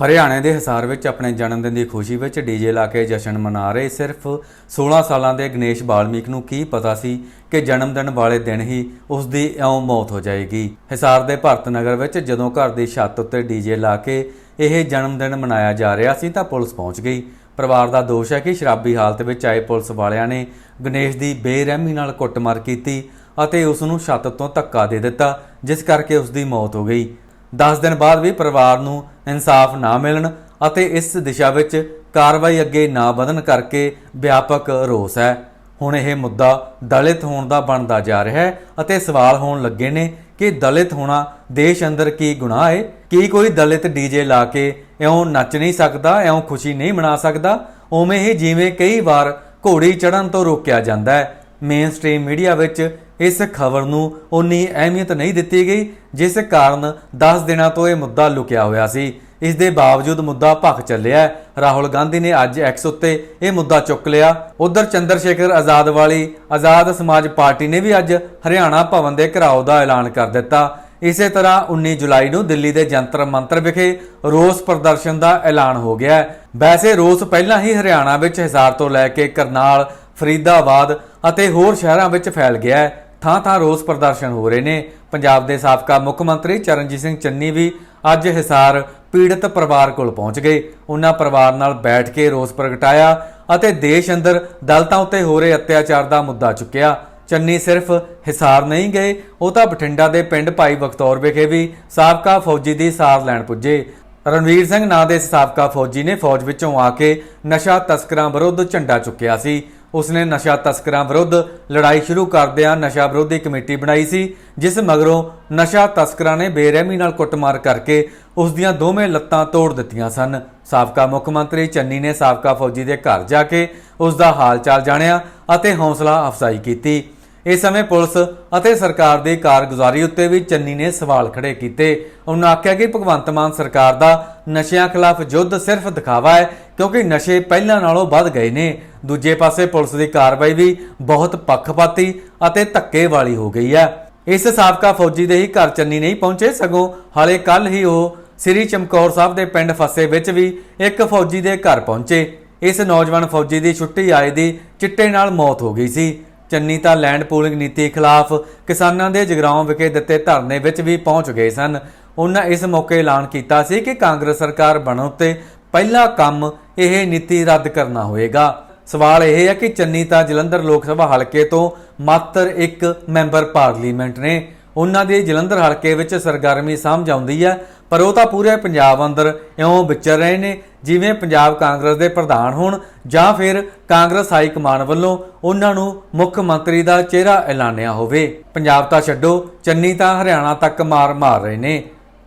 ਹਰਿਆਣੇ ਦੇ ਹਿਸਾਰ ਵਿੱਚ ਆਪਣੇ ਜਨਮ ਦਿਨ ਦੀ ਖੁਸ਼ੀ ਵਿੱਚ ਡੀਜੇ ਲਾ ਕੇ ਜਸ਼ਨ ਮਨਾ ਰਹੇ ਸਿਰਫ 16 ਸਾਲਾਂ ਦੇ ਗਣੇਸ਼ ਬਾਲਮੀਕ ਨੂੰ ਕੀ ਪਤਾ ਸੀ ਕਿ ਜਨਮ ਦਿਨ ਵਾਲੇ ਦਿਨ ਹੀ ਉਸ ਦੀ ਇਉਂ ਮੌਤ ਹੋ ਜਾਏਗੀ। ਹਿਸਾਰ ਦੇ ਭਰਤ ਨਗਰ ਵਿੱਚ ਜਦੋਂ ਘਰ ਦੀ ਛੱਤ ਉੱਤੇ ਡੀਜੇ ਲਾ ਕੇ ਇਹ ਜਨਮ ਦਿਨ ਮਨਾਇਆ ਜਾ ਰਿਹਾ ਸੀ ਤਾਂ ਪੁਲਿਸ ਪਹੁੰਚ ਗਈ। ਪਰਿਵਾਰ ਦਾ ਦੋਸ਼ ਹੈ ਕਿ ਸ਼ਰਾਬੀ ਹਾਲਤ ਵਿੱਚ ਆਏ ਪੁਲਿਸ ਵਾਲਿਆਂ ਨੇ ਗਣੇਸ਼ ਦੀ ਬੇਰਹਿਮੀ ਨਾਲ ਕੁੱਟਮਾਰ ਕੀਤੀ ਅਤੇ ਉਸ ਨੂੰ ਛੱਤ ਤੋਂ ਧੱਕਾ ਦੇ ਦਿੱਤਾ, ਜਿਸ ਕਰਕੇ ਉਸ ਦੀ ਮੌਤ ਹੋ ਗਈ। 10 ਦਿਨ ਬਾਅਦ ਵੀ ਪਰਿਵਾਰ ਨੂੰ ਇਨਸਾਫ ਨਾ ਮਿਲਣ ਅਤੇ ਇਸ ਦਿਸ਼ਾ ਵਿੱਚ ਕਾਰਵਾਈ ਅੱਗੇ ਨਾ ਵਧਣ ਕਰਕੇ ਵਿਆਪਕ ਰੋਸ ਹੈ। ਹੁਣ ਇਹ ਮੁੱਦਾ ਦਲਿਤ ਹੋਣ ਦਾ ਬਣਦਾ ਜਾ ਰਿਹਾ ਹੈ ਅਤੇ ਸਵਾਲ ਹੋਣ ਲੱਗੇ ਨੇ ਕਿ ਦਲਿਤ ਹੋਣਾ ਦੇਸ਼ ਅੰਦਰ ਕੀ ਗੁਨਾਹ ਹੈ? ਕੀ ਕੋਈ ਦਲਿਤ ਡੀਜੇ ਲਾ ਕੇ ਇਉਂ ਨੱਚ ਨਹੀਂ ਸਕਦਾ, ਇਉਂ ਖੁਸ਼ੀ ਨਹੀਂ ਮਨਾ ਸਕਦਾ? ਉਵੇਂ ਹੀ ਜਿਵੇਂ ਕਈ ਵਾਰ ਘੋੜੀ ਚੜਨ ਤੋਂ ਰੋਕਿਆ ਜਾਂਦਾ ਹੈ। ਮੇਨ ਸਟ੍ਰੀਮ ਮੀਡੀਆ ਵਿੱਚ ਇਸ ਖਬਰ ਨੂੰ ਉਨੀ ਅਹਿਮੀਅਤ ਨਹੀਂ ਦਿੱਤੀ ਗਈ, ਜਿਸ ਕਾਰਨ 10 ਦਿਨਾਂ ਤੋਂ ਇਹ ਮੁੱਦਾ ਲੁਕਿਆ ਹੋਇਆ ਸੀ। ਇਸ ਦੇ ਬਾਵਜੂਦ ਮੁੱਦਾ ਭਖ ਚੱਲਿਆ। ਰਾਹੁਲ ਗਾਂਧੀ ਨੇ ਅੱਜ ਐਕਸ ਉੱਤੇ ਇਹ ਮੁੱਦਾ ਚੁੱਕ ਲਿਆ। ਉਧਰ ਚੰਦਰ ਸ਼ੇਖਰ ਆਜ਼ਾਦ ਵਾਲੀ ਆਜ਼ਾਦ ਸਮਾਜ ਪਾਰਟੀ ਨੇ ਵੀ ਅੱਜ ਹਰਿਆਣਾ ਭਵਨ ਦੇ ਘਰਾਓ ਦਾ ਐਲਾਨ ਕਰ ਦਿੱਤਾ। ਇਸੇ ਤਰ੍ਹਾਂ 19 ਜੁਲਾਈ ਨੂੰ ਦਿੱਲੀ ਦੇ ਜੰਤਰ ਮੰਤਰ ਵਿਖੇ ਰੋਸ ਪ੍ਰਦਰਸ਼ਨ ਦਾ ਐਲਾਨ ਹੋ ਗਿਆ। ਹੈ ਵੈਸੇ ਰੋਸ ਪਹਿਲਾਂ ਹੀ ਹਰਿਆਣਾ ਵਿੱਚ ਹਿਸਾਰ ਤੋਂ ਲੈ ਕੇ ਕਰਨਾਲ, ਫਰੀਦਾਬਾਦ ਅਤੇ ਹੋਰ ਸ਼ਹਿਰਾਂ ਵਿੱਚ ਫੈਲ ਗਿਆ। ਹੈ ਥਾਂ ਥਾਂ ਰੋਸ ਪ੍ਰਦਰਸ਼ਨ ਹੋ ਰਹੇ ਨੇ। ਪੰਜਾਬ ਦੇ ਸਾਬਕਾ ਮੁੱਖ ਮੰਤਰੀ ਚਰਨਜੀਤ ਸਿੰਘ ਚੰਨੀ ਵੀ ਅੱਜ ਹਿਸਾਰ ਪੀੜਤ ਪਰਿਵਾਰ ਕੋਲ ਪਹੁੰਚ ਗਏ। ਉਹਨਾਂ ਪਰਿਵਾਰ ਨਾਲ ਬੈਠ ਕੇ ਰੋਸ ਪ੍ਰਗਟਾਇਆ ਅਤੇ ਦੇਸ਼ ਅੰਦਰ ਦਲਤਾਂ ਉੱਤੇ ਹੋ ਰਹੇ ਅਤਿਆਚਾਰ ਦਾ ਮੁੱਦਾ ਚੁੱਕਿਆ। ਚੰਨੀ ਸਿਰਫ ਹਿਸਾਰ ਨਹੀਂ ਗਏ, ਉਹ ਤਾਂ ਬਠਿੰਡਾ ਦੇ ਪਿੰਡ ਭਾਈ ਬਖਤੌਰ ਵਿਖੇ ਵੀ ਸਾਬਕਾ ਫੌਜੀ ਦੀ ਸਾਰ ਲੈਣ ਪੁੱਜੇ। ਰਣਵੀਰ ਸਿੰਘ ਨਾਂ ਦੇ ਸਾਬਕਾ ਫੌਜੀ ਨੇ ਫੌਜ ਵਿੱਚੋਂ ਆ ਕੇ ਨਸ਼ਾ ਤਸਕਰਾਂ ਵਿਰੁੱਧ ਝੰਡਾ ਚੁੱਕਿਆ ਸੀ। ਉਸ ਨੇ ਨਸ਼ਾ ਤਸਕਰਾਂ ਵਿਰੁੱਧ ਲੜਾਈ ਸ਼ੁਰੂ ਕਰਦਿਆਂ ਨਸ਼ਾ ਵਿਰੋਧੀ ਕਮੇਟੀ ਬਣਾਈ ਸੀ, ਜਿਸ ਮਗਰੋਂ ਨਸ਼ਾ ਤਸਕਰਾਂ ਨੇ ਬੇਰਹਿਮੀ ਨਾਲ ਕੁੱਟਮਾਰ ਕਰਕੇ ਉਸ ਦੀਆਂ ਦੋਵੇਂ ਲੱਤਾਂ ਤੋੜ ਦਿੱਤੀਆਂ ਸਨ। ਸਾਬਕਾ ਮੁੱਖ ਮੰਤਰੀ ਚੰਨੀ ਨੇ ਸਾਬਕਾ ਫੌਜੀ ਦੇ ਘਰ ਜਾ ਕੇ ਉਸ ਦਾ ਹਾਲ ਚਾਲ ਜਾਣਿਆ ਅਤੇ ਹੌਸਲਾ ਅਫਜ਼ਾਈ ਕੀਤੀ। ਇਸ ਸਮੇਂ ਪੁਲਿਸ ਅਤੇ ਸਰਕਾਰ ਦੀ ਕਾਰਗੁਜ਼ਾਰੀ ਉੱਤੇ ਵੀ ਚੰਨੀ ਨੇ ਸਵਾਲ ਖੜੇ ਕੀਤੇ। ਉਹਨਾਂ ਆਖਿਆ ਕਿ ਭਗਵੰਤ ਮਾਨ ਸਰਕਾਰ ਦਾ ਨਸ਼ਿਆਂ ਖਿਲਾਫ ਯੁੱਧ ਸਿਰਫ ਦਿਖਾਵਾ ਹੈ, ਕਿਉਂਕਿ ਨਸ਼ੇ ਪਹਿਲਾਂ ਨਾਲੋਂ ਵੱਧ ਗਏ ਨੇ। ਦੂਜੇ ਪਾਸੇ ਪੁਲਿਸ ਦੀ ਕਾਰਵਾਈ ਵੀ ਬਹੁਤ ਪੱਖਪਾਤੀ ਅਤੇ ਧੱਕੇ ਵਾਲੀ ਹੋ ਗਈ ਹੈ। ਇਸ ਸਾਬਕਾ ਫੌਜੀ ਦੇ ਹੀ ਘਰ ਚੰਨੀ ਨਹੀਂ ਪਹੁੰਚੇ, ਸਗੋਂ ਹਾਲੇ ਕੱਲ ਹੀ ਉਹ ਸ੍ਰੀ ਚਮਕੌਰ ਸਾਹਿਬ ਦੇ ਪਿੰਡ ਫੱਸੇ ਵਿੱਚ ਵੀ ਇੱਕ ਫੌਜੀ ਦੇ ਘਰ ਪਹੁੰਚੇ। ਇਸ ਨੌਜਵਾਨ ਫੌਜੀ ਦੀ ਛੁੱਟੀ ਆਏ ਦੀ ਚਿੱਟੇ ਨਾਲ ਮੌਤ ਹੋ ਗਈ ਸੀ। ਚੰਨੀ ਤਾਂ ਲੈਂਡ ਪੂਲਿੰਗ ਨੀਤੀ ਖਿਲਾਫ ਕਿਸਾਨਾਂ ਦੇ ਜਗਰਾਉਂ ਵਿਖੇ ਦਿੱਤੇ ਧਰਨੇ ਵਿੱਚ ਵੀ ਪਹੁੰਚ ਗਏ ਸਨ। ਉਹਨਾਂ ਇਸ ਮੌਕੇ ਐਲਾਨ ਕੀਤਾ ਸੀ ਕਿ ਕਾਂਗਰਸ ਸਰਕਾਰ ਬਣਨ ਉੱਤੇ ਪਹਿਲਾ ਕੰਮ ਇਹ ਨੀਤੀ ਰੱਦ ਕਰਨਾ ਹੋਵੇਗਾ ਸਵਾਲ ਇਹ ਹੈ ਕਿ ਚੰਨੀ ਤਾਂ ਜਲੰਧਰ ਲੋਕ ਸਭਾ ਹਲਕੇ ਤੋਂ ਮਾਤਰ ਇੱਕ ਮੈਂਬਰ ਪਾਰਲੀਮੈਂਟ ਨੇ। ਉਹਨਾਂ ਦੀ ਜਲੰਧਰ ਹਲਕੇ ਵਿੱਚ ਸਰਗਰਮੀ ਸਮਝ ਆਉਂਦੀ ਹੈ। ਪਰ ਉਹ ਤਾਂ ਪੂਰੇ ਪੰਜਾਬ ਅੰਦਰ ਇਉਂ ਵਿਚਰ ਰਹੇ ਨੇ, ਜਿਵੇਂ ਪੰਜਾਬ ਕਾਂਗਰਸ ਦੇ ਪ੍ਰਧਾਨ ਹੋਣ ਜਾਂ ਫਿਰ ਕਾਂਗਰਸ ਹਾਈ ਕਮਾਨ ਵੱਲੋਂ ਉਹਨਾਂ ਨੂੰ ਮੁੱਖ ਮੰਤਰੀ ਦਾ ਚਿਹਰਾ ਐਲਾਨਿਆ ਹੋਵੇ। ਪੰਜਾਬ ਤਾਂ ਛੱਡੋ, ਚੰਨੀ ਤਾਂ ਹਰਿਆਣਾ ਤੱਕ ਮਾਰ ਮਾਰ ਰਹੇ ਨੇ।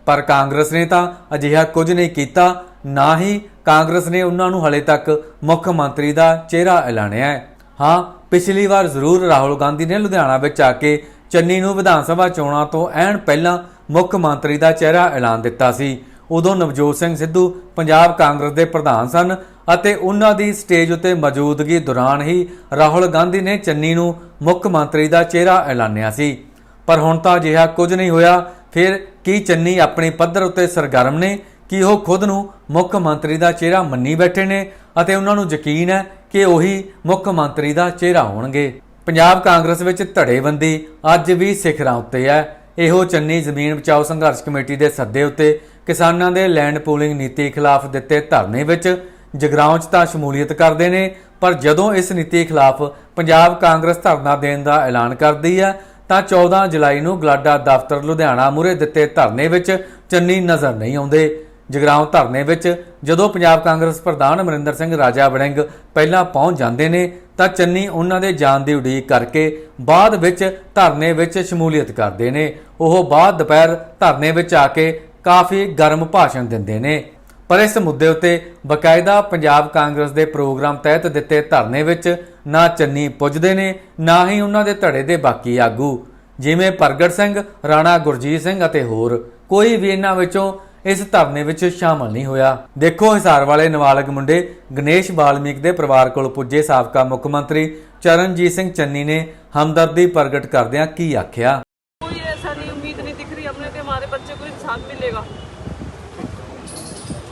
ਪਰ ਕਾਂਗਰਸ ਨੇ ਤਾਂ ਅਜਿਹਾ ਕੁਝ ਨਹੀਂ ਕੀਤਾ, ਨਾ ਹੀ ਕਾਂਗਰਸ ਨੇ ਉਹਨਾਂ ਨੂੰ ਹਲੇ ਤੱਕ ਮੁੱਖ ਮੰਤਰੀ ਦਾ ਚਿਹਰਾ ਐਲਾਨਿਆ ਹੈ। ਹਾਂ, ਪਿਛਲੀ ਵਾਰ ਜ਼ਰੂਰ ਰਾਹੁਲ ਗਾਂਧੀ ਨੇ ਲੁਧਿਆਣਾ ਵਿੱਚ ਆ ਕੇ ਚੰਨੀ ਨੂੰ ਵਿਧਾਨ ਸਭਾ ਚੋਣਾਂ ਤੋਂ ਐਨ ਪਹਿਲਾਂ ਮੁੱਖ ਮੰਤਰੀ ਦਾ ਚਿਹਰਾ ਐਲਾਨ ਦਿੱਤਾ ਸੀ। ਉਦੋਂ ਨਵਜੋਤ ਸਿੰਘ ਸਿੱਧੂ ਪੰਜਾਬ ਕਾਂਗਰਸ ਦੇ ਪ੍ਰਧਾਨ ਸਨ ਅਤੇ ਉਹਨਾਂ ਦੀ ਸਟੇਜ ਉੱਤੇ ਮੌਜੂਦਗੀ ਦੌਰਾਨ ਹੀ ਰਾਹੁਲ ਗਾਂਧੀ ਨੇ ਚੰਨੀ ਨੂੰ ਮੁੱਖ ਮੰਤਰੀ ਦਾ ਚਿਹਰਾ ਐਲਾਨਿਆ ਸੀ। ਪਰ ਹੁਣ ਤਾਂ ਅਜਿਹਾ ਕੁਝ ਨਹੀਂ ਹੋਇਆ। ਫਿਰ ਕੀ ਚੰਨੀ ਆਪਣੀ ਪੱਧਰ ਉੱਤੇ ਸਰਗਰਮ ਨੇ? ਕਿ ਉਹ ਖੁਦ ਨੂੰ ਮੁੱਖ ਮੰਤਰੀ ਦਾ ਚਿਹਰਾ ਮੰਨੀ ਬੈਠੇ ਨੇ? ਅਤੇ ਉਹਨਾਂ ਨੂੰ ਯਕੀਨ ਹੈ ਕਿ ਉਹੀ ਮੁੱਖ ਮੰਤਰੀ ਦਾ ਚਿਹਰਾ ਹੋਣਗੇ। ਪੰਜਾਬ ਕਾਂਗਰਸ ਵਿੱਚ ਧੜੇਬੰਦੀ ਅੱਜ ਵੀ ਸਿਖਰਾਂ ਉੱਤੇ ਹੈ। ਇਹੋ ਚੰਨੀ ਜ਼ਮੀਨ ਬਚਾਓ ਸੰਘਰਸ਼ ਕਮੇਟੀ ਦੇ ਸੱਦੇ ਉੱਤੇ ਕਿਸਾਨਾਂ ਦੇ ਲੈਂਡ ਪੂਲਿੰਗ ਨੀਤੀ ਖਿਲਾਫ ਦਿੱਤੇ ਧਰਨੇ ਵਿੱਚ ਜਗਰਾਉਂ 'ਚ ਤਾਂ ਸ਼ਮੂਲੀਅਤ ਕਰਦੇ ਨੇ, ਪਰ ਜਦੋਂ ਇਸ ਨੀਤੀ ਖਿਲਾਫ ਪੰਜਾਬ ਕਾਂਗਰਸ ਧਰਨਾ ਦੇਣ ਦਾ ਐਲਾਨ ਕਰਦੀ ਹੈ, ਤਾਂ 14 ਜੁਲਾਈ ਨੂੰ ਗਲਾਡਾ ਦਫ਼ਤਰ ਲੁਧਿਆਣਾ ਮੂਹਰੇ ਦਿੱਤੇ ਧਰਨੇ ਵਿੱਚ ਚੰਨੀ ਨਜ਼ਰ ਨਹੀਂ ਆਉਂਦੇ। ਜਗਰਾਉਂ ਧਰਨੇ ਵਿੱਚ ਜਦੋਂ ਪੰਜਾਬ ਕਾਂਗਰਸ ਪ੍ਰਧਾਨ ਅਮਰਿੰਦਰ ਸਿੰਘ ਰਾਜਾ ਵੜਿੰਗ ਪਹਿਲਾਂ ਪਹੁੰਚ ਜਾਂਦੇ ਨੇ, ਤਾਂ ਚੰਨੀ ਉਹਨਾਂ ਦੇ ਜਾਣ ਦੀ ਉਡੀਕ ਕਰਕੇ ਬਾਅਦ ਵਿੱਚ ਧਰਨੇ ਵਿੱਚ ਸ਼ਮੂਲੀਅਤ ਕਰਦੇ ਨੇ। ਉਹ ਬਾਅਦ ਦੁਪਹਿਰ ਧਰਨੇ ਵਿੱਚ ਆ ਕੇ ਕਾਫੀ ਗਰਮ ਭਾਸ਼ਣ ਦਿੰਦੇ ਨੇ। ਪਰ ਇਸ ਮੁੱਦੇ ਉੱਤੇ ਬਕਾਇਦਾ ਪੰਜਾਬ ਕਾਂਗਰਸ ਦੇ ਪ੍ਰੋਗਰਾਮ ਤਹਿਤ ਦਿੱਤੇ ਧਰਨੇ ਵਿੱਚ ਨਾ ਚੰਨੀ ਪੁੱਜਦੇ ਨੇ, ਨਾ ਹੀ ਉਹਨਾਂ ਦੇ ਧੜੇ ਦੇ ਬਾਕੀ ਆਗੂ। ਜਿਵੇਂ ਪ੍ਰਗਟ ਸਿੰਘ, ਰਾਣਾ ਗੁਰਜੀਤ ਸਿੰਘ ਅਤੇ ਹੋਰ। ਕੋਈ ਵੀ ਇਹਨਾਂ ਵਿੱਚੋਂ ਇਸ ਧਰਨੇ ਵਿੱਚ ਸ਼ਾਮਲ ਨਹੀਂ ਹੋਇਆ ਦੇਖੋ ਹਿਸਾਰ ਵਾਲੇ ਨਵਾਲਗ ਮੁੰਡੇ ਗਣੇਸ਼ ਬਾਲਮੀਕ ਦੇ ਪਰਿਵਾਰ ਕੋਲ ਪੁੱਜੇ ਸਾਬਕਾ ਮੁੱਖ ਮੰਤਰੀ ਚਰਨਜੀਤ ਸਿੰਘ ਚੰਨੀ ਨੇ ਹਮਦਰਦੀ ਪ੍ਰਗਟ ਕਰਦਿਆਂ ਕੀ ਆਖਿਆ कोई ऐसा नहीं उम्मीद नहीं दिख रही हमने कि हमारे बच्चे को इंसान मिलेगा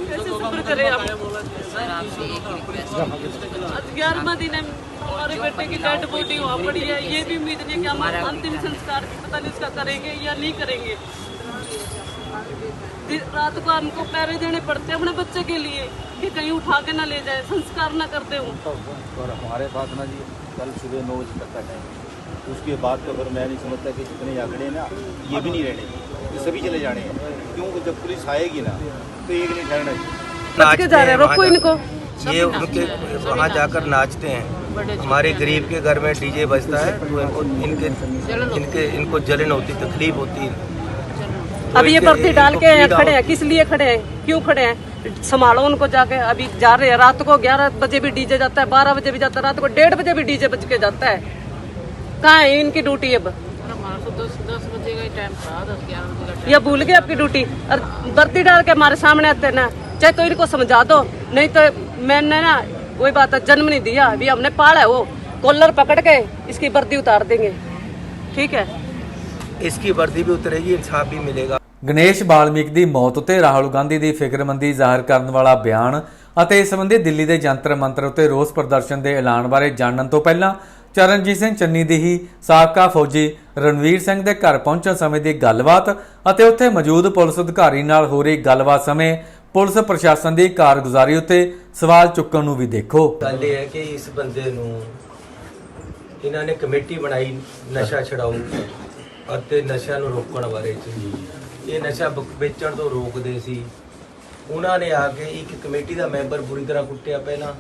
कैसे सब्र करें हम आज ग्यारहवा दिन है हमारे बेटे की डेड बॉडी वहाँ पड़ी है ये भी उम्मीद नहीं है कि हम अंतिम संस्कार पता नहीं उसका करेंगे या नहीं करेंगे दिन- रात को हमको पैरे देने पड़ते हैं अपने बच्चे के लिए कि कहीं उठा के ना ले जाए संस्कार ना करते दे वो और हमारे पास ना जी कल सुबह नौ बजे तक का टाइम उसके बाद तो फिर मैं नहीं समझता कि जितने आंकड़े ना ये भी नहीं रहने ये सभी चले जाने हैं। क्योंकि जब पुलिस आएगी ना तो एक नहीं ठहरना चाहिए के जा रहे हैं रोको इनको। ये उनके वहाँ जाकर नाचते हैं। हमारे गरीब के घर में डीजे बजता है तो इनको इनके इनके इनको जलन होती तकलीफ़ होती। है तो अभी ये बर्ती डाल के यहाँ खड़े हैं किस लिए खड़े हैं? क्यों खड़े हैं? संभालो उनको जाके। अभी जा रहे हैं रात को ग्यारह बजे भी डीजे जाता है बारह बजे भी जाता है रात को डेढ़ बजे भी डीजे बज के जाता है। कहाँ है इनकी ड्यूटी अब? ये भूल गए आपकी ड्यूटी। और बर्ती डाल के हमारे सामने आते ना चाहे तो इनको समझा दो नहीं तो मैंने ना वही बात है जन्म नहीं दिया। अभी हमने पाला है वो कॉलर पकड़ के इसकी वर्दी उतार देंगे। ठीक है? इसकी वर्दी भी उतरेगी इंसाफ भी मिलेगा। ਗਣੇਸ਼ ਬਾਲਮੀਕ ਦੀ ਮੌਤ ਉਤੇ ਰਾਹੁਲ ਗਾਂਧੀ ਦੀ ਫਿਕਰਮੰਦੀ ਜ਼ਾਹਰ ਕਰਨ ਵਾਲਾ ਬਿਆਨ ਅਤੇ ਇਸ ਸੰਬੰਧੀ ਦਿੱਲੀ ਦੇ ਜੰਤਰ ਮੰਤਰ ਉੱਤੇ ਰੋਸ ਪ੍ਰਦਰਸ਼ਨ ਦੇ ਐਲਾਨ ਬਾਰੇ ਜਾਣਨ ਤੋਂ ਪਹਿਲਾਂ ਚਰਨਜੀਤ ਸਿੰਘ ਚੰਨੀ ਦੀ ਹੀ ਸਾਬਕਾ ਫੌਜੀ ਰਣਵੀਰ ਸਿੰਘ ਦੇ ਘਰ ਪਹੁੰਚਣ ਸਮੇਂ ਦੀ ਗੱਲਬਾਤ ਅਤੇ ਉੱਥੇ ਮੌਜੂਦ ਪੁਲਿਸ ਅਧਿਕਾਰੀ ਨਾਲ ਹੋ ਰਹੀ ਗੱਲਬਾਤ ਸਮੇਂ ਪੁਲਿਸ ਪ੍ਰਸ਼ਾਸਨ ਦੀ ਕਾਰਗੁਜ਼ਾਰੀ ਉੱਤੇ ਸਵਾਲ ਚੁੱਕਣ ਨੂੰ ਵੀ ਦੇਖੋ। ਗੱਲ ਇਹ ਹੈ ਕਿ ਇਸ ਬੰਦੇ ਨੂੰ ਇਹਨਾਂ ਨੇ ਕਮੇਟੀ ਬਣਾਈ ਨਸ਼ਾ ਛਡਾਊ ਅਤੇ ਨਸ਼ਾ ਨੂੰ ਰੋਕਣ ਬਾਰੇ ਚ ਇਹ ਨਸ਼ਾ ਬ- ਵੇਚਣ ਤੋਂ ਰੋਕਦੇ ਸੀ। ਉਹਨਾਂ ਨੇ ਆ ਕੇ ਇੱਕ ਕਮੇਟੀ ਦਾ ਮੈਂਬਰ ਬੁਰੀ ਤਰ੍ਹਾਂ ਕੁੱਟਿਆ ਪਹਿਲਾਂ।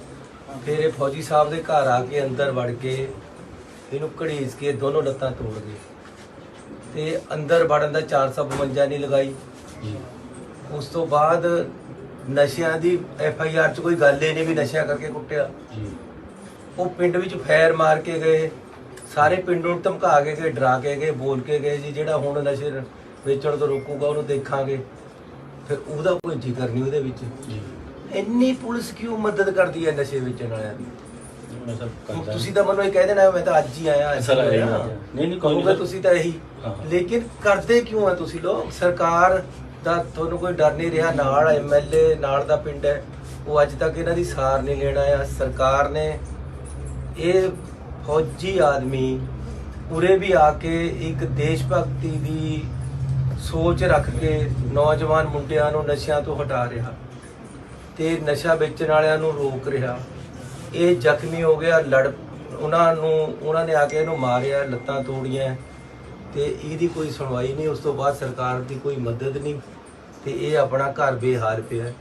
ਫਿਰ ਇਹ ਫੌਜੀ ਸਾਹਿਬ ਦੇ ਘਰ ਆ ਕੇ ਅੰਦਰ ਵੜ ਕੇ ਇਹਨੂੰ ਘੜੀਸ ਕੇ ਦੋਨੋਂ ਲੱਤਾਂ ਤੋੜ ਗਏ। ਤੇ ਅੰਦਰ ਵੜਨ ਦਾ 452 ਨਹੀਂ ਲਗਾਈ। ਉਸ ਤੋਂ ਬਾਅਦ ਨਸ਼ਿਆਂ ਦੀ ਐਫ ਆਈ ਆਰ ਚ ਕੋਈ ਗੱਲ ਹੀ ਨਹੀਂ ਵੀ ਨਸ਼ਿਆਂ ਕਰਕੇ ਕੁੱਟਿਆ। ਉਹ ਪਿੰਡ ਵਿੱਚ ਫੈਰ ਮਾਰ ਕੇ ਗਏ। ਸਾਰੇ ਪਿੰਡ ਨੂੰ ਧਮਕਾ ਕੇ ਗਏ ਡਰਾ ਕੇ ਗਏ ਬੋਲ ਕੇ ਗਏ ਜੀ ਜਿਹੜਾ ਹੁਣ ਨਸ਼ੇ ਵੇਚਣ ਤੋਂ ਰੋਕੂਗਾ ਉਹਨੂੰ ਦੇਖਾਂਗੇ। ਫਿਰ ਉਹਦਾ ਕੋਈ ਜ਼ਿਕਰ ਨਹੀਂ ਉਹਦੇ ਵਿੱਚ। ਜੀ। ਇੰਨੀ ਪੁਲਿਸ ਕਿਉਂ ਮਦਦ ਕਰਦੀ ਹੈ ਨਸ਼ੇ ਵੇਚਣ ਵਾਲਿਆਂ ਦੀ? ਤੁਸੀਂ ਤਾਂ ਮੈਨੂੰ ਇਹ ਕਹਿ ਦੇਣਾ ਮੈਂ ਤਾਂ ਅੱਜ ਹੀ ਆਇਆ ਅੱਜ ਸਰ ਨਹੀਂ ਨਹੀਂ ਕੋਈ ਨਹੀਂ। ਤੁਸੀਂ ਤਾਂ ਇਹੀ। ਲੇਕਿਨ ਕਰਦੇ ਕਿਉਂ ਆ ਤੁਸੀਂ ਲੋਕ? ਸਰਕਾਰ ਦਾ ਤੁਹਾਨੂੰ ਕੋਈ ਡਰ ਨਹੀਂ ਰਿਹਾ? ਨਾਲ ਐਮਐਲਏ ਨਾਲ ਦਾ ਪਿੰਡ ਹੈ। ਉਹ ਅੱਜ ਤੱਕ ਇਹਨਾਂ ਦੀ ਸਾਰ ਨਹੀਂ ਲੈਣਾ ਆ ਸਰਕਾਰ ਨੇ ਇਹ ਫੌਜੀ ਆਦਮੀ ਉਰੇ ਵੀ ਆ ਕੇ ਇੱਕ ਦੇਸ਼ ਭਗਤੀ ਦੀ ਸੋਚ ਰੱਖ ਕੇ ਨੌਜਵਾਨ ਮੁੰਡਿਆਂ ਨੂੰ ਨਸ਼ਿਆਂ ਤੋਂ ਹਟਾ ਰਿਹਾ। ਤੇ ਨਸ਼ਾ ਵੇਚਣ ਵਾਲਿਆਂ ਨੂੰ ਰੋਕ ਰਿਹਾ। ਇਹ ਜ਼ਖਮੀ ਹੋ ਗਿਆ ਲੜ ਉਹਨਾਂ ਨੂੰ ਉਹਨਾਂ ਨੇ ਆ ਕੇ ਇਹਨੂੰ ਮਾਰਿਆ ਲੱਤਾਂ ਤੋੜੀਆਂ। ਤੇ ਇਹਦੀ ਕੋਈ ਸੁਣਵਾਈ ਨਹੀਂ ਉਸ ਤੋਂ ਬਾਅਦ ਸਰਕਾਰ ਦੀ ਕੋਈ ਮਦਦ ਨਹੀਂ। ਤੇ ਇਹ ਆਪਣਾ ਘਰ ਬੇਹਾਲ ਪਿਆ।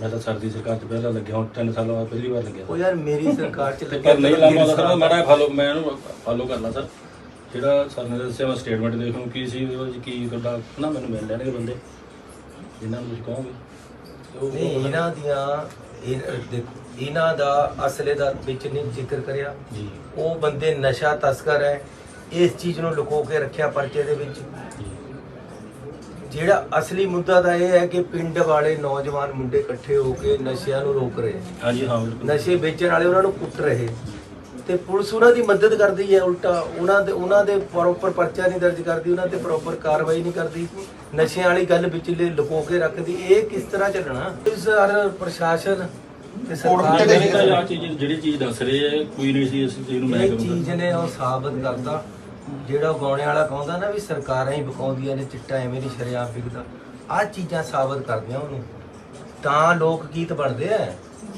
ਮੈਂ ਤਾਂ ਸਰਦੀ ਸਰਕਾਰ ਚ ਪਹਿਲਾਂ ਲੱਗਿਆ ਹੁਣ 3 ਸਾਲਾਂ ਬਾਅਦ ਪਹਿਲੀ ਵਾਰ ਲੱਗਿਆ। ਉਹ ਯਾਰ ਮੇਰੀ ਸਰਕਾਰ ਚ ਲੱਗਿਆ ਨਹੀਂ ਲਾਮਾ ਦਾ ਮਾੜਾ ਫਾਲੋ ਮੈਂ ਇਹਨੂੰ ਫਾਲੋ ਕਰਨਾ ਸਰ। ਜਿਹੜਾ ਸਰ ਨੇ ਦੱਸਿਆ ਮੈਂ ਸਟੇਟਮੈਂਟ ਦੇਖ ਕੀ ਸੀ ਉਹਦੇ ਵਿੱਚ ਕੀ ਤੁਹਾਡਾ ਨਾ ਮੈਨੂੰ ਮਿਲ ਲੈਣਗੇ ਬੰਦੇ ਜਿਨ੍ਹਾਂ ਨੂੰ ਤੁਸੀਂ ਕਹੋਗੇ। ਤੇ ਉਹ- ਨਹੀਂ ਇਹਨਾਂ ਦੀਆਂ ਇਹ- ਦੇਖੋ, ਇਹਨਾਂ ਦਾ ਅਸਲੇ ਦਾ ਵਿੱਚ ਨਹੀਂ ਜ਼ਿਕਰ ਕਰਿਆ। ਜੀ। ਉਹ ਬੰਦੇ ਨਸ਼ਾ ਤਸਕਰ ਹੈ ਇਸ ਚੀਜ਼ ਨੂੰ ਲੁਕੋ ਕੇ ਰੱਖਿਆ ਪਰਚੇ ਦੇ ਵਿੱਚ। ਜੀ। ਜਿਹੜਾ ਅਸਲੀ ਮੁੱਦਾ ਤਾਂ ਇਹ ਹੈ ਕਿ ਪਿੰਡ ਵਾਲੇ ਨੌਜਵਾਨ ਮੁੰਡੇ ਇਕੱਠੇ ਹੋ ਕੇ ਨਸ਼ਿਆਂ ਨੂੰ ਰੋਕ ਰਹੇ ਹਾਂਜੀ ਹਾਂ ਬਿਲਕੁਲ। ਨਸ਼ੇ ਵੇਚਣ ਵਾਲੇ ਉਹਨਾਂ ਨੂੰ ਕੁੱਟ ਰਹੇ ਤੇ ਪੁਲਿਸ ਉਹਨਾਂ ਦੀ ਮਦਦ ਕਰਦੀ ਹੈ ਉਲਟਾ ਉਹਨਾਂ ਦੇ ਉਹਨਾਂ ਦੇ ਪ੍ਰੋਪਰ ਪਰਚਾ ਨਹੀਂ ਦਰਜ ਕਰਦੀ ਉਹਨਾਂ ਤੇ ਪ੍ਰੋਪਰ ਕਾਰਵਾਈ ਨਹੀਂ ਕਰਦੀ। ਨਸ਼ਿਆਂ ਵਾਲੀ ਗੱਲ ਵਿਚਲੇ ਲੁਕੋ ਕੇ ਰੱਖਦੀ। ਇਹ ਕਿਸ ਤਰ੍ਹਾਂ ਚੱਲਣਾ? ਇਸ ਹਰ ਪ੍ਰਸ਼ਾਸਨ ਤੇ ਸਰਕਾਰ ਤਾਂ ਨੇ ਆਹ ਚੀਜ਼ ਜਿਹੜੀ ਚੀਜ਼ ਦੱਸ ਰਹੇ ਹੈ ਕੋਈ ਨਹੀਂ ਸੀ ਇਸ ਚੀਜ਼ ਨੂੰ ਮੈਂ ਇਹ ਚੀਜ਼ ਨੇ ਉਹ ਸਾਬਤ ਕਰਦਾ ਜਿਹੜਾ ਗਾਉਣੇ ਵਾਲਾ ਕਹਿੰਦਾ ਨਾ ਵੀ ਸਰਕਾਰਾਂ ਹੀ ਬਕਾਉਂਦੀਆਂ ਨੇ ਚਿੱਟਾ ਐਵੇਂ ਨਹੀਂ ਸ਼ਰਿਆਮ ਵਿਕਦਾ। ਆਹ ਚੀਜ਼ਾਂ ਸਾਬਤ ਕਰਦੀਆਂ ਉਹਨੂੰ। ਤਾਂ ਲੋਕ ਗੀਤ ਬਣਦੇ ਆ।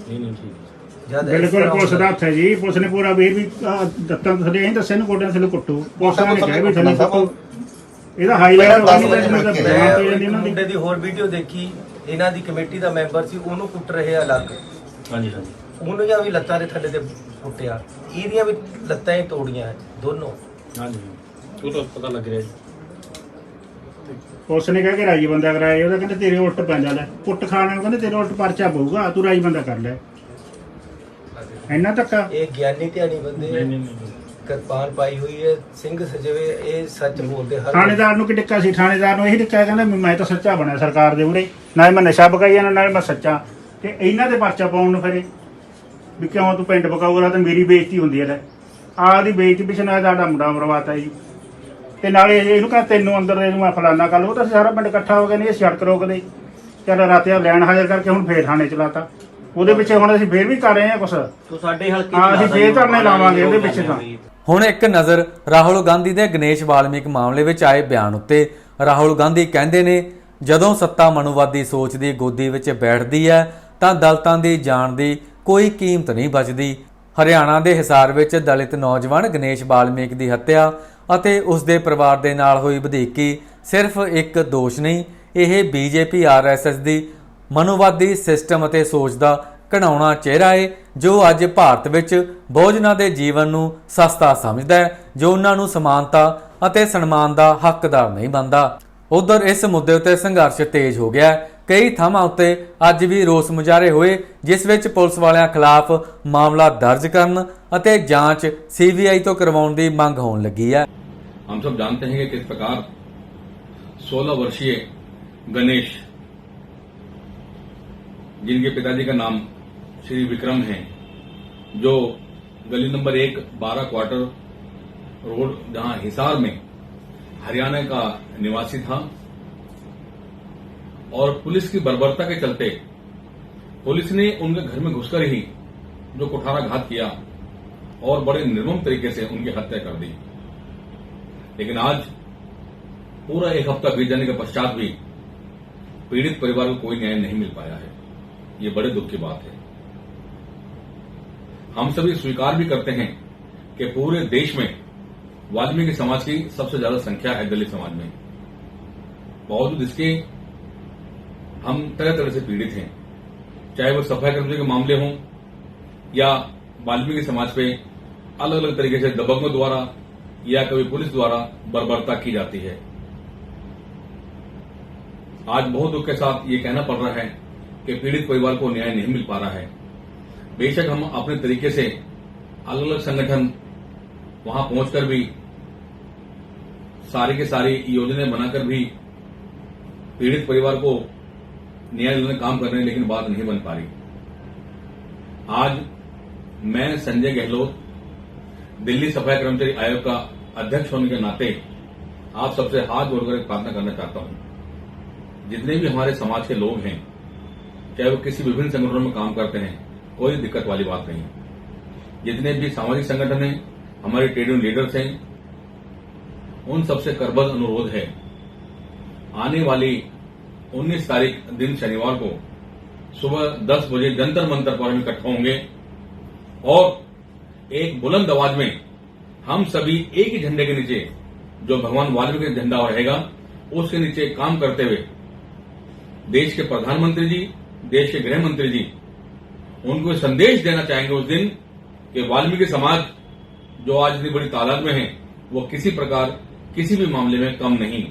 ਨਹੀਂ ਨਹੀਂ ਠੀਕ। ਜਦ ਇਸ ਬਿਲਕੁਲ ਤਰ੍ਹਾਂ ਪੁਲਿਸ ਦਾ ਹੱਥ ਹੈ ਜੀ। ਪੁਲਿਸ ਨੇ ਪੂਰਾ ਵੀ ਵੀ ਆਹ ਦੱਤਾਂ ਥੱਲੇ ਨਹੀਂ ਦੱਸੇ ਨੂੰ ਕੋਟਿਆਂ ਥੱਲੇ ਕੁੱਟੂ। ਪੁਲਿਸ ਨੇ ਕਿਹਾ ਵੀ ਥੱਲੇ ਕੁੱਟੂ। ਇਹਦਾ ਹਾਈਲਾਈਟ ਦਸ ਹੋਣੀ ਵਜੇ ਚਾਹੀਦੀ ਰੱਖੇ। ਹੈ ਮੈਂ ਬਿਆਨ ਤੇ ਜਾਂਦੀ ਮੁੰਡੇ ਦੀ ਹੋਰ ਵੀਡੀਓ ਦੇਖੀ। ਇਹਨਾਂ ਦੀ ਕਮੇਟੀ ਦਾ ਮੈਂਬਰ ਸੀ ਉਹਨੂੰ ਕੁੱਟ ਰਹੇ ਆ ਅਲੱਗ। ਹਾਂਜੀ ਹਾਂਜੀ। ਉਹਨੂੰ ਵੀ ਲੱਤਾਂ ਦੇ ਥੱਲੇ ਤੇ ਕੁੱਟਿਆ। ਇਹਦੀਆਂ ਵੀ ਲੱਤਾਂ ਹੀ ਤੋੜੀਆਂ ਦੋਨੋਂ। ਹਾਂਜੀ। ਉਹ ਤਾਂ ਪਤਾ ਲੱਗ ਰਿਹਾ ਜੀ। ਪੁਲਿਸ ਨੇ ਕਹਿ ਕੇ ਰਾਜੀ ਬੰਦਾ ਕਰਾਇਆ ਉਹਦਾ ਕਹਿੰਦੇ ਤੇਰੇ ਉਲਟ ਪੈਂਦਾ ਲੈ। ਕੁੱਟ ਖਾਣ ਨੂੰ ਕਹਿੰਦੇ ਤੇਰੇ ਉਲਟ ਪਰਚਾ ਪਊਗਾ ਤੂੰ ਰਾਜੀ ਬੰਦਾ ਕਰ ਲੈ। ਇੰਨਾ ਧੱਕਾ? ਇਹ ਗਿਆਨੀ ਧਿਆਨੀ ਬੰਦੇ ਨਹੀਂ ਆ ਕਿਰਪਾਨ ਪਾਈ ਹੋਈ ਹੈ ਸਿੰਘ ਸਜਵੇ ਇਹ ਸੱਚ ਬੋਲਦੇ ਹਰ ਥਾਣੇਦਾਰ ਨੂੰ ਕਿ ਟਿੱਕਾ ਸੀ? ਥਾਣੇਦਾਰ ਨੂੰ ਇਹੀ ਟਿੱਕਾ ਕਹਿੰਦਾ ਵੀ ਮੈਂ ਤਾਂ ਸੱਚਾ ਬਣਿਆ ਸਰਕਾਰ ਦੇ ਉਰੇ। ਨਾਲੇ ਮੈਂ ਨਸ਼ਾ ਬਕਾਈ ਜਾਂਦਾ ਨਾਲੇ ਮੈਂ ਸੱਚਾ। ਤੇ ਇਹਨਾਂ ਦੇ ਪਰਚਾ ਪਾਉਣ ਨੂੰ ਫਿਰੇ ਵੀ ਕਿਉਂ ਤੂੰ ਪਿੰਡ ਬਕਾਊਗਾ ਤਾਂ ਮੇਰੀ ਬੇਇੱਜ਼ਤੀ ਹੁੰਦੀ ਹੈ ਲੈ। ਆਹ ਦੀ ਬੇਇੱਜ਼ਤੀ ਪਿੱਛੇ ਨਾਲ ਸਾਡਾ ਮੁੰਡਾ ਮਰਵਾਤਾ ਜੀ। ਤੇ ਨਾਲੇ ਇਹਨੂੰ ਕਹ ਤੈਨੂੰ ਅੰਦਰ ਦੇ ਦੂੰ ਮੈਂ ਫਲਾਨਾ ਕਰ ਲਊ। ਤਾਂ ਸਾਰਾ ਪਿੰਡ ਇਕੱਠਾ ਹੋ ਕੇ ਨਹੀਂ ਇਹ ਸੜਕ ਰੋਕਦੇ। ਚੱਲ ਰਾਤੇ ਲੈਣ ਹਾਜ਼ਰ ਕਰਕੇ ਹੁਣ ਫੇਰ ਥਾਣੇ ਚਲਾਤਾ ਉਹਦੇ ਪਿੱਛੇ ਹੁਣ ਅਸੀਂ ਫੇਰ ਵੀ ਕਰ ਰਹੇ ਹਾਂ ਕੁਛ। ਤੋ ਸਾਡੇ ਹਲਕੇ ਹਾਂ, ਅਸੀਂ ਫੇਰ ਧਰਨੇ ਲਾਵਾਂਗੇ ਉਹਦੇ ਪਿੱਛੇ ਤਾਂ। ਹੁਣ ਇੱਕ ਨਜ਼ਰ ਰਾਹੁਲ ਗਾਂਧੀ ਦੇ ਗਣੇਸ਼ ਵਾਲਮੀਕ ਮਾਮਲੇ ਵਿੱਚ ਆਏ ਬਿਆਨ ਉੱਤੇ। ਰਾਹੁਲ ਗਾਂਧੀ ਕਹਿੰਦੇ ਨੇ ਜਦੋਂ ਸੱਤਾ ਮਨੁਵਾਦੀ ਸੋਚ ਦੀ ਗੋਦੀ ਵਿੱਚ ਬੈਠਦੀ ਹੈ ਤਾਂ ਦਲਤਾਂ ਦੀ ਜਾਨ ਦੀ ਕੋਈ ਕੀਮਤ ਨਹੀਂ ਬਚਦੀ। ਹਰਿਆਣਾ ਦੇ ਹਿਸਾਰ ਵਿੱਚ ਦਲਿਤ ਨੌਜਵਾਨ ਗਣੇਸ਼ ਵਾਲਮੀਕ ਦੀ ਹੱਤਿਆ ਅਤੇ ਉਸ ਦੇ ਪਰਿਵਾਰ ਦੇ ਨਾਲ ਹੋਈ ਵਧੀਕੀ ਸਿਰਫ ਇੱਕ ਦੋਸ਼ ਨਹੀਂ ਇਹ ਬੀਜੇਪੀ ਆਰਐਸਐਸ ਦੀ ਮਨੋਵਾਦੀ ਸਿਸਟਮ ਅਤੇ ਸੋਚ ਦਾ ਘਣਾਉਣਾ ਚਿਹਰਾ ਹੈ ਜੋ ਅੱਜ ਭਾਰਤ ਵਿੱਚ ਬਹੁਜਨਾਂ ਦੇ ਜੀਵਨ ਨੂੰ ਸਸਤਾ ਸਮਝਦਾ ਹੈ ਜੋ ਉਹਨਾਂ ਨੂੰ ਸਮਾਨਤਾ ਅਤੇ ਸਨਮਾਨ ਦਾ ਹੱਕਦਾਰ ਨਹੀਂ ਬਣਦਾ ਉਧਰ ਇਸ ਮੁੱਦੇ ਉੱਤੇ ਸੰਘਰਸ਼ ਤੇਜ਼ ਹੋ ਗਿਆ ਹੈ ਕਈ ਥਾਵਾਂ ਉੱਤੇ ਅੱਜ ਵੀ ਰੋਸ ਮੁਜ਼ਾਹਰੇ ਹੋਏ ਜਿਸ ਵਿੱਚ ਪੁਲਿਸ ਵਾਲਿਆਂ ਖਿਲਾਫ ਮਾਮਲਾ ਦਰਜ ਕਰਨ ਅਤੇ ਜਾਂਚ ਸੀਬੀਆਈ ਤੋਂ ਕਰਵਾਉਣ ਦੀ ਮੰਗ ਹੋਣ ਲੱਗੀ ਹੈ हम सब जानते हैं कि किस प्रकार 16 वर्षीय गणेश जिनके पिताजी का नाम श्री विक्रम है, जो गली नंबर एक, बारह क्वार्टर रोड, जहाँ हिसार में हरियाणा का निवासी था, और पुलिस की बर्बरता के चलते पुलिस ने उनके घर में घुसकर ही जो कुठाराघात किया और बड़े निर्मम तरीके से उनकी हत्या कर दी। लेकिन आज पूरा एक हफ़्ता बीत जाने के पश्चात भी पीड़ित परिवार को कोई न्याय नहीं मिल पाया है। ये बड़े दुख की बात है। हम सभी स्वीकार भी करते हैं कि पूरे देश में वाल्मीकि समाज की सबसे ज़्यादा संख्या है दलित समाज में। बावजूद इसके, हम तरह तरह से पीड़ित हैं। चाहे वो सफ़ाई कर्मचारी के मामले हों या वाल्मीकि समाज पे अलग अलग तरीके से दबंगों द्वारा या कभी पुलिस द्वारा बर्बरता की जाती है। आज बहुत दुख के साथ ये कहना पड़ रहा है कि पीड़ित परिवार को न्याय नहीं मिल पा रहा है। बेशक हम अपने तरीके से अलग अलग संगठन वहाँ पहुंचकर भी सारी के सारी योजनाएँ बनाकर भी पीड़ित परिवार को न्याय दिलाने का काम कर रहे हैं लेकिन बात नहीं बन पा रही। आज मैं संजय गहलोत, दिल्ली सफ़ाई कर्मचारी आयोग का अध्यक्ष होने के नाते आप सबसे हाथ जोड़कर प्रार्थना करना चाहता हूँ। जितने भी हमारे समाज के लोग हैं चाहे वो किसी विभिन्न संगठनों में काम करते हैं, कोई दिक्कत वाली बात नहीं जितने भी सामाजिक संगठन हैं, हमारे ट्रेड यूनियन लीडर्स हैं, उन सबसे करबद्ध अनुरोध है, आने वाली 19 तारीख दिन शनिवार को सुबह 10 बजे जंतर मंतर पर हम इकट्ठा होंगे और एक बुलंद आवाज़ में हम सभी एक ही झंडे के नीचे, जो भगवान वाल्मीकि का झंडा रहेगा, उसके नीचे काम करते हुए देश के प्रधानमंत्री जी देश के गृह मंत्री जी, उनको संदेश देना चाहेंगे उस दिन कि वाल्मीकि समाज, जो आज इतनी बड़ी तादाद में है, वो किसी प्रकार, किसी भी मामले में कम नहीं।